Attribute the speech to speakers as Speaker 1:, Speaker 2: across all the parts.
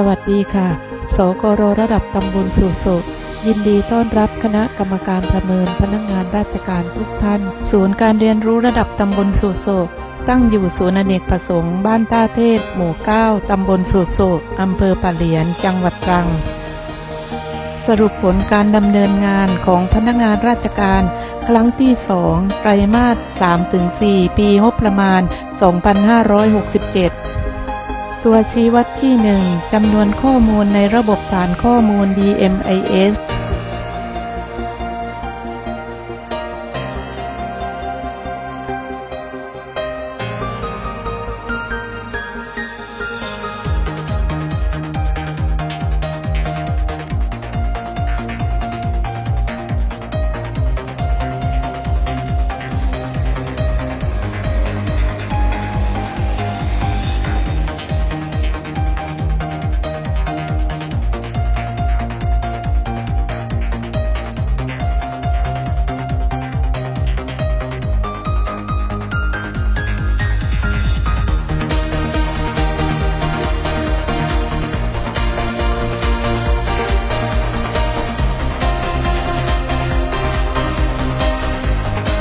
Speaker 1: สวัสดีค่ะ สกรระดับตำบลสุโสกยินดีต้อนรับคณะกรรมการประเมินพนักงานราชการทุกท่าน ศูนย์การเรียนรู้ระดับตำบลสุโสกตั้งอยู่ศูนย์อเนกประสงค์บ้านท่าเทพ หมู่9ตำบลสุโสกอำเภอปะเหลียน จังหวัดตรัง สรุปผลการดำเนินงานของพนักงานราชการ ครั้งที่2ไตรมาส3-4 ปีงบประมาณ 2567 ตัวชี้วัดที่ 1จำนวนข้อมูลในระบบฐานข้อมูล DMIS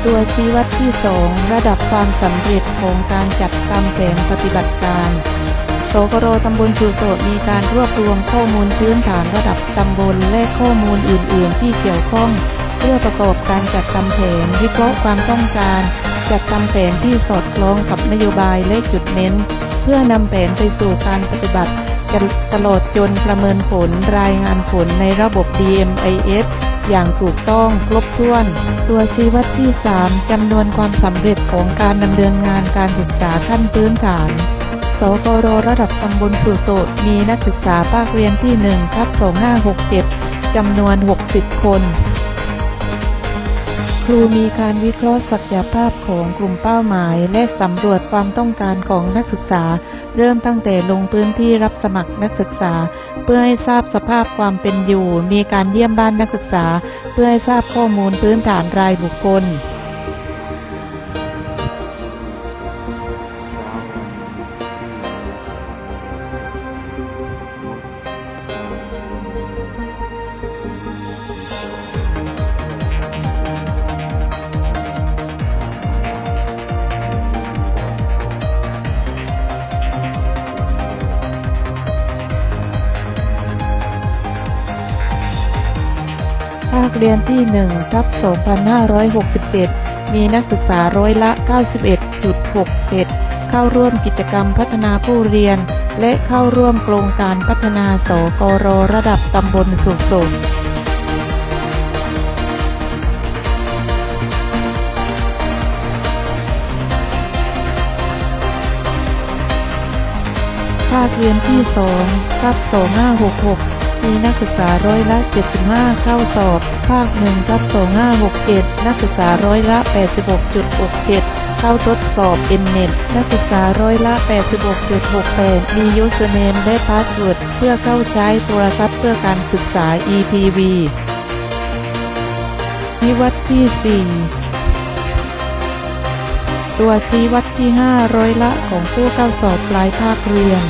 Speaker 1: ตัวชี้วัดที่2ระดับความสำเร็จของการจัดตามแผนปฏิบัติการสกรตำบลชูโสดมีการรวบรวมข้อมูลพื้นฐานระดับตำบลและข้อมูลอื่น ๆ ที่เกี่ยวข้อง เพื่อประกอบการจัดทำแผนวิเคราะห์ความต้องการ จัดทำแผนที่สอดคล้องกับนโยบายและจุดเน้น เพื่อนำแผนไปสู่การปฏิบัติ ตลอดจนประเมินผลรายงานผลในระบบ DMIS อย่างถูกต้องครบถ้วน ตัวชี้วัดที่ 3จำนวนความสำเร็จของการดำเนินงานการศึกษาขั้นพื้นฐาน สกรระดับตำบลสุโสดมีนักศึกษาภาคเรียนที่1ทับ2567จำนวน 60 คน ครูมีการวิเคราะห์ศักยภาพของกลุ่มเป้าหมาย และสำรวจความต้องการของนักศึกษา เริ่มตั้งแต่ลงพื้นที่รับสมัครนักศึกษา เพื่อให้ทราบสภาพความเป็นอยู่ มีการเยี่ยมบ้านนักศึกษา เพื่อให้ทราบข้อมูลพื้นฐานรายบุคคล เรียนที่1ทับ2567 มีนักศึกษาร้อยละ 91.67 เข้าร่วมกิจกรรมพัฒนาผู้เรียน และเข้าร่วมโครงการพัฒนาสกรระดับตำบลสุโสมภาคเรียนที่2ทับ2566 มีนักศึกษาร้อยละ 75 เข้าสอบ ภาค1ทับ2567 นักศึกษาร้อยละ 86.67 เข้าทดสอบ Mnet นักศึกษาร้อยละ 86.68 มี Username และ Password เพื่อเข้าใช้โทรศัพท์เพื่อการศึกษา EPV ชี้วัดที่ 4ตัวชี้วัดที่5ร้อยละของผู้เข้าสอบปลายภาคเรียน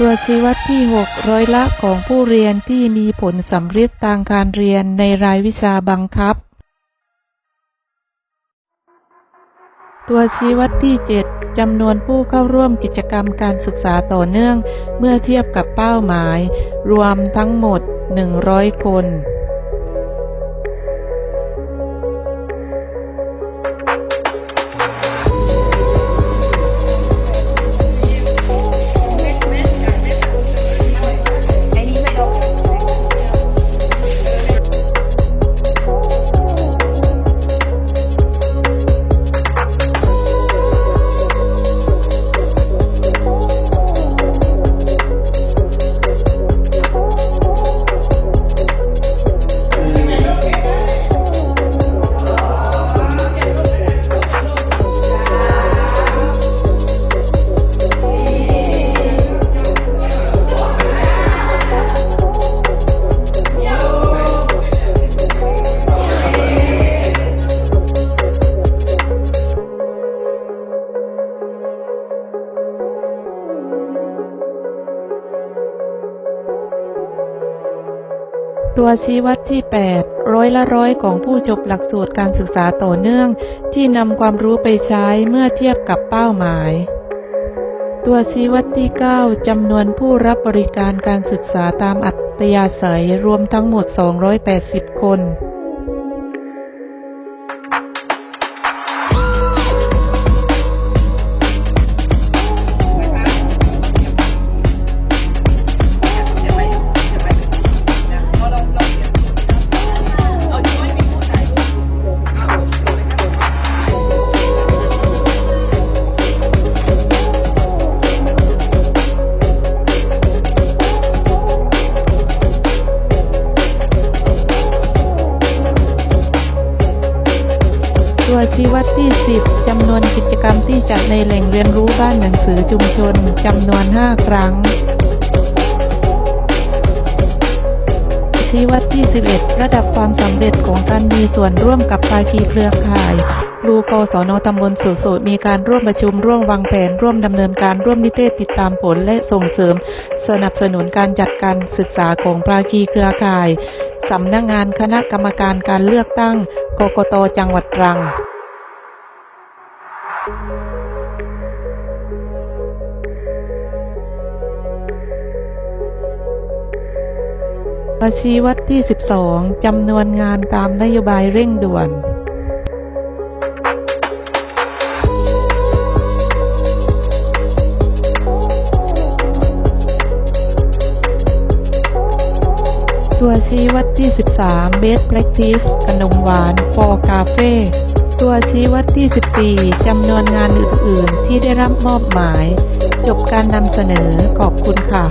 Speaker 1: ตัวชี้วัดที่ 6 ร้อยละของผู้เรียนที่มีผลสำเร็จทางการเรียนในรายวิชาบังคับ ตัวชี้วัดที่ 7จำนวนผู้เข้าร่วมกิจกรรมการศึกษาต่อเนื่อง เมื่อเทียบกับเป้าหมาย รวมทั้งหมด 100 คน ตัวชี้วัดที่ 8 ร้อยละร้อยของผู้จบหลักสูตรการศึกษาต่อเนื่อง ที่นำความรู้ไปใช้เมื่อเทียบกับเป้าหมาย ตัวชี้วัดที่ 9 จำนวนผู้รับบริการการศึกษาตามอัตยาศัยรวมทั้งหมด 280 คน ชี้วัดที่ 10จำนวนกิจกรรมที่จัดในแหล่งเรียนรู้บ้านหนังสือชุมชนจำนวน 5 ครั้งชี้วัดที่ 11 ระดับความสำเร็จของการมีส่วนร่วมกับภาคีเครือข่ายครูกศนตำบลสุสุมีการร่วมประชุมร่วมวางแผน ร่วมดำเนินการร่วมนิเทศติดตามผลและส่งเสริม สนับสนุนการจัดการศึกษาของภาคีเครือข่ายสำนักงานคณะกรรมการการเลือกตั้งกกตจังหวัดตรัง ประชีวัดที่ 12 จำนวนงานตามนโยบายเร่งด่วน ตัวชี้วัดที่ 13 Best Practice ขนมหวาน for Cafe ตัวชี้วัดที่ 14 จำนวนงานอื่น ๆ ที่ได้รับมอบหมาย จบการนำเสนอขอบคุณค่ะ